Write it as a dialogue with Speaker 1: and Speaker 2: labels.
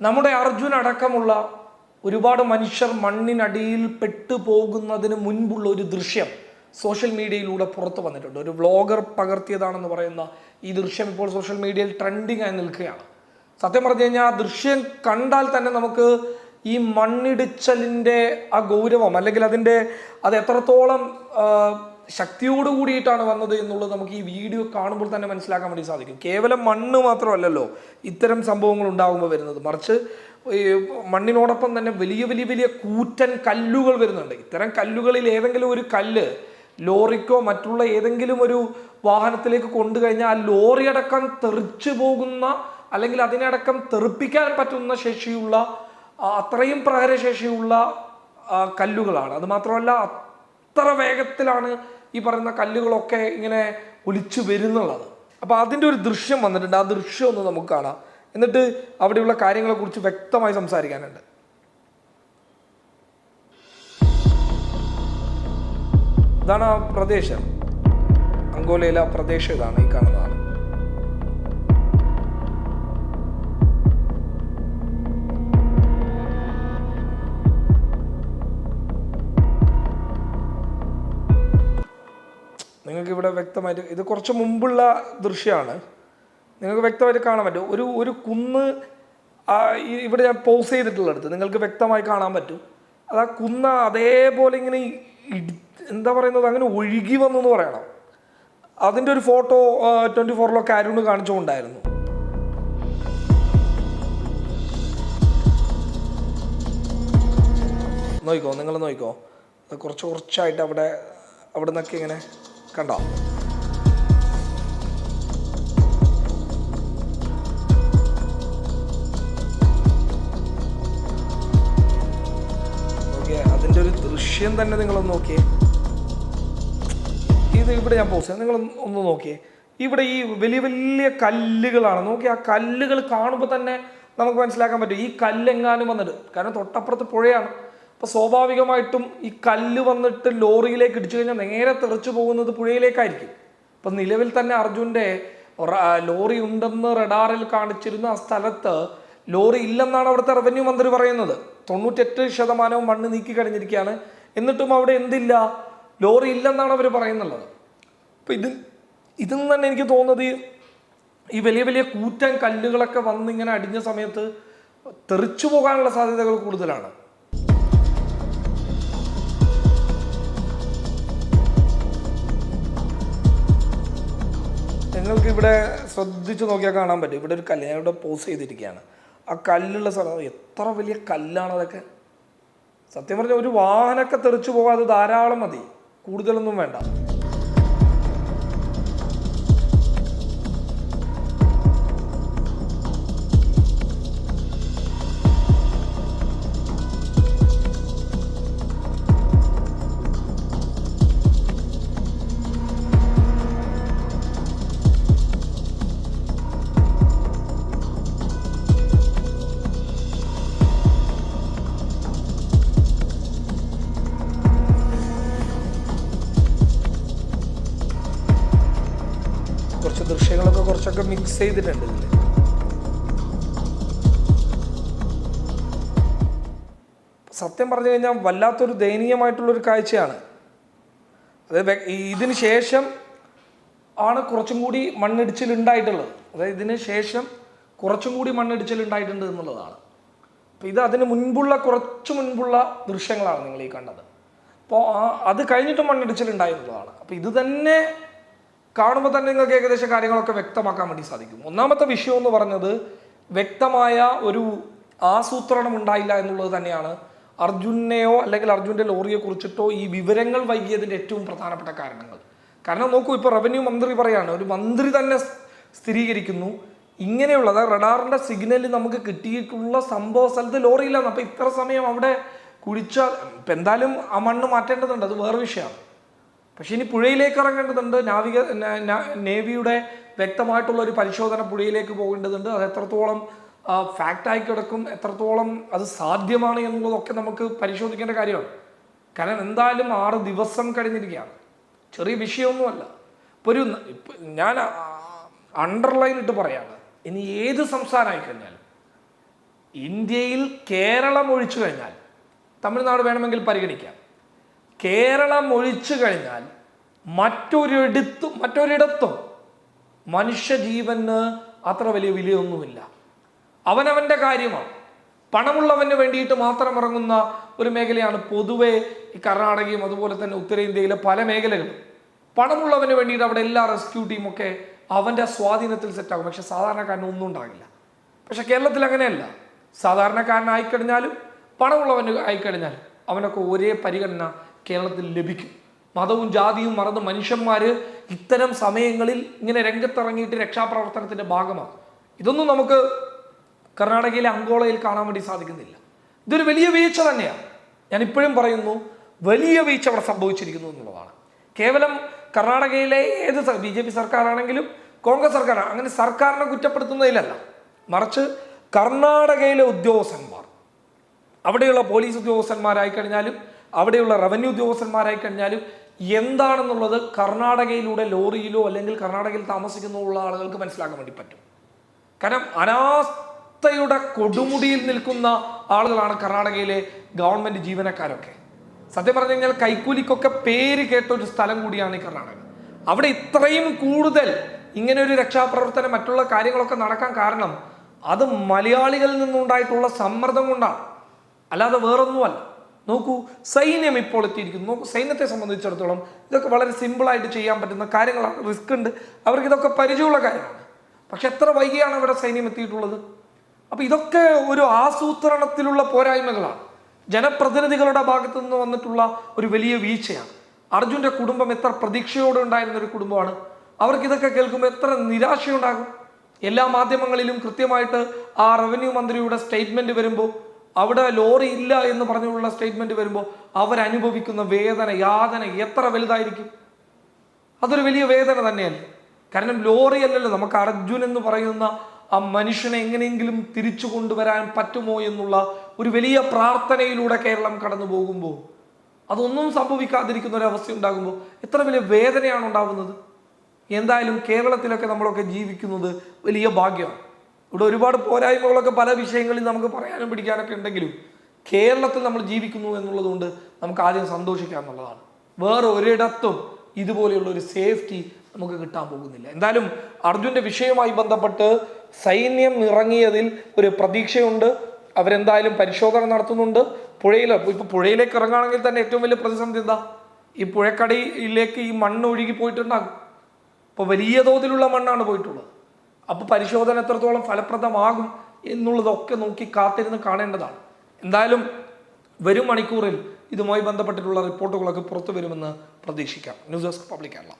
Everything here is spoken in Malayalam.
Speaker 1: നമ്മുടെ അർജുൻ അടക്കമുള്ള ഒരുപാട് മനുഷ്യർ മണ്ണിനടിയിൽ പെട്ടു പോകുന്നതിന് മുൻപുള്ള ഒരു ദൃശ്യം സോഷ്യൽ മീഡിയയിലൂടെ പുറത്തു വന്നിട്ടുണ്ട്. ഒരു വ്ളോഗർ പകർത്തിയതാണെന്ന് പറയുന്ന ഈ ദൃശ്യം ഇപ്പോൾ സോഷ്യൽ മീഡിയയിൽ ട്രെൻഡിങ് ആയി നിൽക്കുകയാണ്. സത്യം പറഞ്ഞു കഴിഞ്ഞാൽ ആ ദൃശ്യം കണ്ടാൽ തന്നെ നമുക്ക് ഈ മണ്ണിടിച്ചലിന്റെ ആ ഗൗരവം അല്ലെങ്കിൽ അതിന്റെ അത് എത്രത്തോളം ശക്തിയോട് കൂടിയിട്ടാണ് വന്നത് എന്നുള്ളത് നമുക്ക് ഈ വീഡിയോ കാണുമ്പോൾ തന്നെ മനസ്സിലാക്കാൻ വേണ്ടി സാധിക്കും. കേവലം മണ്ണ് മാത്രമല്ലല്ലോ ഇത്തരം സംഭവങ്ങൾ ഉണ്ടാകുമ്പോൾ വരുന്നത്. മറിച്ച് ഈ മണ്ണിനോടൊപ്പം തന്നെ വലിയ വലിയ വലിയ കൂറ്റൻ കല്ലുകൾ വരുന്നുണ്ട്. ഇത്തരം കല്ലുകളിൽ ഏതെങ്കിലും ഒരു കല്ല് ലോറിക്കോ മറ്റുള്ള ഏതെങ്കിലും ഒരു വാഹനത്തിലേക്ക് കൊണ്ടു കഴിഞ്ഞാൽ ആ ലോറി അടക്കം തെറിച്ചു പോകുന്ന അല്ലെങ്കിൽ അതിനടക്കം തെറിപ്പിക്കാൻ പറ്റുന്ന ശേഷിയുള്ള അത്രയും പ്രഹരശേഷിയുള്ള കല്ലുകളാണ്. അത് മാത്രമല്ല അത്ര വേഗത്തിലാണ് ഈ പറയുന്ന കല്ലുകളൊക്കെ ഇങ്ങനെ ഒലിച്ചു വരുന്നുള്ളത്? അപ്പോൾ അതിന്റെ ഒരു ദൃശ്യം വന്നിട്ടുണ്ട്. ആ ദൃശ്യം ഒന്ന് നമുക്ക് കാണാം. എന്നിട്ട് അവിടെയുള്ള കാര്യങ്ങളെക്കുറിച്ച് വ്യക്തമായി സംസാരിക്കാനുണ്ട്. ഇതാണ് ആ പ്രദേശം. അങ്കോലയിലെ ആ പ്രദേശം ഇതാണ് ഈ കാണുന്നതാണ് നിങ്ങൾക്ക് ഇവിടെ വ്യക്തമായിട്ട് ഇത് കുറച്ച് മുമ്പുള്ള ദൃശ്യമാണ്. നിങ്ങൾക്ക് വ്യക്തമായിട്ട് കാണാൻ പറ്റും. ഒരു ഒരു കുന്ന് ഇവിടെ ഞാൻ പോസ് ചെയ്തിട്ടുള്ളടുത്ത് നിങ്ങൾക്ക് വ്യക്തമായി കാണാൻ പറ്റും. അത് ആ കുന്ന് അതേപോലെ ഇങ്ങനെ എന്താ പറയുന്നത്? അങ്ങനെ ഒഴുകി വന്നു എന്ന് പറയണം. അതിന്റെ ഒരു ഫോട്ടോ ട്വന്റി ഫോറിലൊക്കെ അരുണ് കാണിച്ചുകൊണ്ടായിരുന്നു. നോക്കിക്കോ നിങ്ങൾ നോക്കിക്കോ. കുറച്ച് കുറച്ചായിട്ട് അവിടെ അവിടെ നിന്നൊക്കെ ഇങ്ങനെ കണ്ടോ? അതിന്റെ ഒരു ദൃശ്യം തന്നെ നിങ്ങളൊന്ന് നോക്കിയേ. ഇത് ഇവിടെ ഞാൻ പോസ്റ്റ് നിങ്ങൾ ഒന്ന് നോക്കിയേ. ഇവിടെ ഈ വലിയ വലിയ കല്ലുകളാണ്. നോക്കി ആ കല്ലുകൾ കാണുമ്പോൾ തന്നെ നമുക്ക് മനസ്സിലാക്കാൻ പറ്റും. ഈ കല്ലെങ്ങാനും വന്നിട്ട്. കാരണം തൊട്ടപ്പുറത്ത് പുഴയാണ്. അപ്പോൾ സ്വാഭാവികമായിട്ടും ഈ കല്ല് വന്നിട്ട് ലോറിയിലേക്ക് ഇടിച്ചു കഴിഞ്ഞാൽ നേരെ തെറിച്ചു പോകുന്നത് പുഴയിലേക്കായിരിക്കും. അപ്പം നിലവിൽ തന്നെ അർജുന്റെ ലോറി ഉണ്ടെന്ന് റഡാറിൽ കാണിച്ചിരുന്ന ആ സ്ഥലത്ത് ലോറി ഇല്ലെന്നാണ് അവിടുത്തെ റവന്യൂ മന്ത്രി പറയുന്നത്. തൊണ്ണൂറ്റെട്ട് ശതമാനവും മണ്ണ് നീക്കി കഴിഞ്ഞിരിക്കുകയാണ്. എന്നിട്ടും അവിടെ എന്തില്ല? ലോറി ഇല്ലെന്നാണ് അവർ പറയുന്നുള്ളത്. അപ്പം ഇത് ഇതിൽ തന്നെ എനിക്ക് തോന്നുന്നത് ഈ- ഈ വലിയ വലിയ കൂറ്റൻ കല്ലുകളൊക്കെ വന്നിങ്ങനെ അടിഞ്ഞ സമയത്ത് തെറിച്ചു പോകാനുള്ള സാധ്യതകൾ കൂടുതലാണ്. നിങ്ങൾക്ക് ഇവിടെ ശ്രദ്ധിച്ച് നോക്കിയാൽ കാണാൻ പറ്റും. ഇവിടെ ഒരു കല്ല് ഇവിടെ പോസ് ചെയ്തിരിക്കുകയാണ്. ആ കല്ലുള്ള സ്ഥലം എത്ര വലിയ കല്ലാണ് അതൊക്കെ? സത്യം പറഞ്ഞാൽ ഒരു വാഹനമൊക്കെ തെറിച്ചു പോകാതെ ധാരാളം മതി. കൂടുതലൊന്നും വേണ്ട. കുറച്ചൊക്കെ മിക്സ് ചെയ്തിട്ടുണ്ട്. സത്യം പറഞ്ഞു കഴിഞ്ഞാൽ വല്ലാത്തൊരു ദയനീയമായിട്ടുള്ളൊരു കാഴ്ചയാണ്. അതായത് ഇതിന് ശേഷം ആണ് കുറച്ചും കൂടി മണ്ണിടിച്ചിൽ ഉണ്ടായിട്ടുള്ളത് അതായത് ഇതിന് ശേഷം കുറച്ചും കൂടി മണ്ണിടിച്ചിൽ ഉണ്ടായിട്ടുണ്ട് എന്നുള്ളതാണ്. അപ്പോൾ ഇത് അതിന് മുൻപുള്ള കുറച്ച് മുൻപുള്ള ദൃശ്യങ്ങളാണ് നിങ്ങൾ ഈ കണ്ടത്. അപ്പോൾ അത് കഴിഞ്ഞിട്ട് മണ്ണിടിച്ചിൽ ഉണ്ടായിരുന്നതാണ് അപ്പോൾ ഇത് തന്നെ കാണുമ്പോൾ തന്നെ നിങ്ങൾക്ക് ഏകദേശം കാര്യങ്ങളൊക്കെ വ്യക്തമാക്കാൻ വേണ്ടി സാധിക്കും. ഒന്നാമത്തെ വിഷയം എന്ന് പറഞ്ഞത് വ്യക്തമായ ഒരു ആസൂത്രണം ഉണ്ടായില്ല എന്നുള്ളത് തന്നെയാണ് അർജുനെയോ അല്ലെങ്കിൽ അർജുന്റെ ലോറിയെ കുറിച്ചിട്ടോ ഈ വിവരങ്ങൾ വൈകിയതിന്റെ ഏറ്റവും പ്രധാനപ്പെട്ട കാരണങ്ങൾ. കാരണം നോക്കൂ ഇപ്പോൾ റവന്യൂ മന്ത്രി പറയാണ് ഒരു മന്ത്രി തന്നെ സ്ഥിരീകരിക്കുന്നു. ഇങ്ങനെയുള്ള റഡാറിന്റെ സിഗ്നൽ നമുക്ക് കിട്ടിയിട്ടുള്ള സംഭവ സ്ഥലത്ത് ലോറിയില്ലാന്ന് അപ്പോൾ ഇത്ര സമയം അവിടെ കുഴിച്ചാൽ ഇപ്പം എന്തായാലും ആ മണ്ണ് മാറ്റേണ്ടതുണ്ട്. അത് വേറെ വിഷയമാണ്. പക്ഷേ ഇനി പുഴയിലേക്ക് ഇറങ്ങേണ്ടതുണ്ട്. നാവിക നേവിയുടെ വ്യക്തമായിട്ടുള്ള ഒരു പരിശോധന പുഴയിലേക്ക് പോകേണ്ടതുണ്ട്. അത് എത്രത്തോളം ഫാക്റ്റായി കിടക്കും എത്രത്തോളം അത് സാധ്യമാണ് എന്നുള്ളതൊക്കെ നമുക്ക് പരിശോധിക്കേണ്ട കാര്യമാണ്. കാരണം എന്തായാലും ആറ് ദിവസം കഴിഞ്ഞിരിക്കുകയാണ്. ചെറിയ വിഷയമൊന്നുമല്ല. ഇപ്പോൾ ഒരു ഞാൻ അണ്ടർലൈൻ ഇട്ട് പറയാണ്. ഇനി ഏത് സംസ്ഥാനമായി കഴിഞ്ഞാലും ഇന്ത്യയിൽ കേരളം ഒഴിച്ചു കഴിഞ്ഞാൽ തമിഴ്നാട് വേണമെങ്കിൽ പരിഗണിക്കാം. കേരളം ഒഴിച്ചു കഴിഞ്ഞാൽ മറ്റൊരിടത്തും മറ്റൊരിടത്തും മനുഷ്യജീവന് അത്ര വലിയ വിലയൊന്നുമില്ല. അവനവന്റെ കാര്യമാണ്. പണമുള്ളവന് വേണ്ടിയിട്ട് മാത്രം ഇറങ്ങുന്ന ഒരു മേഖലയാണ് പൊതുവെ ഈ കർണാടകയും അതുപോലെ തന്നെ ഉത്തരേന്ത്യയിലെ പല മേഖലകളും. പണമുള്ളവന് വേണ്ടിയിട്ട് അവിടെ എല്ലാ റെസ്ക്യൂ ടീമൊക്കെ അവന്റെ സ്വാധീനത്തിൽ സെറ്റാകും പക്ഷെ സാധാരണക്കാരന് ഒന്നും ഉണ്ടാകില്ല. പക്ഷെ കേരളത്തിൽ അങ്ങനെയല്ല. സാധാരണക്കാരനായിക്കഴിഞ്ഞാലും പണമുള്ളവന് ആയിക്കഴിഞ്ഞാലും അവനൊക്കെ ഒരേ പരിഗണന കേരളത്തിൽ ലഭിക്കും. മതവും ജാതിയും മറന്ന് മനുഷ്യന്മാർ ഇത്തരം സമയങ്ങളിൽ ഇങ്ങനെ രംഗത്തിറങ്ങിയിട്ട് രക്ഷാപ്രവർത്തനത്തിന്റെ ഭാഗമാണ് ഇതൊന്നും നമുക്ക് കർണാടകയിലെ അങ്കോളയിൽ കാണാൻ വേണ്ടി സാധിക്കുന്നില്ല. ഇതൊരു വലിയ വീഴ്ച തന്നെയാണ്. ഞാൻ ഇപ്പോഴും പറയുന്നു വലിയ വീഴ്ച അവിടെ സംഭവിച്ചിരിക്കുന്നു എന്നുള്ളതാണ്. കേവലം കർണാടകയിലെ ഏത് ബി ജെ പി സർക്കാരാണെങ്കിലും കോൺഗ്രസ് സർക്കാർ അങ്ങനെ സർക്കാരിനെ കുറ്റപ്പെടുത്തുന്നതിലല്ല. മറിച്ച് കർണാടകയിലെ ഉദ്യോഗസ്ഥന്മാർ അവിടെയുള്ള പോലീസ് ഉദ്യോഗസ്ഥന്മാരായി കഴിഞ്ഞാലും അവിടെയുള്ള റവന്യൂ ഉദ്യോഗസ്ഥന്മാരായി കഴിഞ്ഞാലും എന്താണെന്നുള്ളത് കർണാടകയിലൂടെ ലോറിയിലോ അല്ലെങ്കിൽ കർണാടകയിൽ താമസിക്കുന്നുള്ള ആളുകൾക്ക് മനസ്സിലാക്കാൻ വേണ്ടി പറ്റും. കാരണം അനാസ്ഥയുടെ കൊടുമുടിയിൽ നിൽക്കുന്ന ആളുകളാണ് കർണാടകയിലെ ഗവൺമെന്റ് ജീവനക്കാരൊക്കെ. സത്യം പറഞ്ഞു കഴിഞ്ഞാൽ കൈക്കൂലിക്കൊക്കെ പേര് കേട്ട ഒരു സ്ഥലം കൂടിയാണ് ഈ കർണാടക. അവിടെ ഇത്രയും കൂടുതൽ ഇങ്ങനെ ഒരു രക്ഷാപ്രവർത്തനം മറ്റുള്ള കാര്യങ്ങളൊക്കെ നടക്കാൻ കാരണം അത് മലയാളികളിൽ നിന്നുണ്ടായിട്ടുള്ള സമ്മർദ്ദം കൊണ്ടാണ്. അല്ലാതെ വേറൊന്നുമല്ല. നോക്കൂ സൈന്യം ഇപ്പോൾ എത്തിയിരിക്കുന്നു. നോക്കൂ സൈന്യത്തെ സംബന്ധിച്ചിടത്തോളം ഇതൊക്കെ വളരെ സിമ്പിളായിട്ട് ചെയ്യാൻ പറ്റുന്ന കാര്യങ്ങളാണ്. റിസ്ക് ഉണ്ട്. അവർക്ക് ഇതൊക്കെ പരിചയമുള്ള കാര്യമാണ്. പക്ഷെ എത്ര വൈകിയാണ് അവിടെ സൈന്യം എത്തിയിട്ടുള്ളത്? അപ്പൊ ഇതൊക്കെ ഒരു ആസൂത്രണത്തിലുള്ള പോരായ്മകളാണ്. ജനപ്രതിനിധികളുടെ ഭാഗത്തു നിന്ന് വന്നിട്ടുള്ള ഒരു വലിയ വീഴ്ചയാണ്. അർജുന്റെ കുടുംബം എത്ര പ്രതീക്ഷയോടെ ഉണ്ടായിരുന്ന ഒരു കുടുംബമാണ്. അവർക്ക് ഇതൊക്കെ കേൾക്കുമ്പോൾ എത്ര നിരാശയുണ്ടാകും. എല്ലാ മാധ്യമങ്ങളിലും കൃത്യമായിട്ട് ആ റവന്യൂ മന്ത്രിയുടെ സ്റ്റേറ്റ്മെന്റ് വരുമ്പോൾ അവിടെ ലോറി ഇല്ല എന്ന് പറഞ്ഞുള്ള സ്റ്റേറ്റ്മെന്റ് വരുമ്പോൾ അവരനുഭവിക്കുന്ന വേദന യാതന എത്ര വലുതായിരിക്കും? അതൊരു വലിയ വേദന തന്നെയല്ലേ. കാരണം ലോറി അല്ലല്ലോ നമുക്ക് അർജുൻ എന്ന് പറയുന്ന ആ മനുഷ്യനെ എങ്ങനെയെങ്കിലും തിരിച്ചു കൊണ്ടുവരാൻ പറ്റുമോ എന്നുള്ള ഒരു വലിയ പ്രാർത്ഥനയിലൂടെ കേരളം കടന്നു പോകുമ്പോൾ അതൊന്നും സംഭവിക്കാതിരിക്കുന്ന ഒരു അവസ്ഥ ഉണ്ടാകുമ്പോൾ എത്ര വലിയ വേദനയാണ് ഉണ്ടാകുന്നത് എന്തായാലും കേരളത്തിലൊക്കെ നമ്മളൊക്കെ ജീവിക്കുന്നത് വലിയ ഭാഗ്യമാണ്. ഇവിടെ ഒരുപാട് പോരായ്മകളൊക്കെ പല വിഷയങ്ങളിൽ നമുക്ക് പറയാനും പിടിക്കാനൊക്കെ ഉണ്ടെങ്കിലും കേരളത്തിൽ നമ്മൾ ജീവിക്കുന്നു എന്നുള്ളതുകൊണ്ട് നമുക്ക് ആദ്യം സന്തോഷിക്കാം എന്നുള്ളതാണ്. വേറെ ഒരിടത്തും ഇതുപോലെയുള്ള ഒരു സേഫ്റ്റി നമുക്ക് കിട്ടാൻ പോകുന്നില്ല. എന്തായാലും അർജുന്റെ വിഷയവുമായി ബന്ധപ്പെട്ട് സൈന്യം ഇറങ്ങിയതിൽ ഒരു പ്രതീക്ഷയുണ്ട്. അവരെന്തായാലും പരിശോധന നടത്തുന്നുണ്ട്. പുഴയിൽ ഇപ്പൊ പുഴയിലേക്ക് ഇറങ്ങുകയാണെങ്കിൽ തന്നെ ഏറ്റവും വലിയ പ്രതിസന്ധി എന്താ? ഈ പുഴക്കടയിലേക്ക് ഈ മണ്ണ് ഒഴുകി പോയിട്ടുണ്ടാകും. അപ്പോൾ വലിയ തോതിലുള്ള മണ്ണാണ് പോയിട്ടുള്ളത്. അപ്പോൾ പരിശോധന എത്രത്തോളം ഫലപ്രദമാകും എന്നുള്ളതൊക്കെ നോക്കി കാത്തിരുന്ന് കാണേണ്ടതാണ്. എന്തായാലും വരും മണിക്കൂറിൽ ഇതുമായി ബന്ധപ്പെട്ടിട്ടുള്ള റിപ്പോർട്ടുകളൊക്കെ പുറത്തു വരുമെന്ന് പ്രതീക്ഷിക്കാം. News desk public Kerala.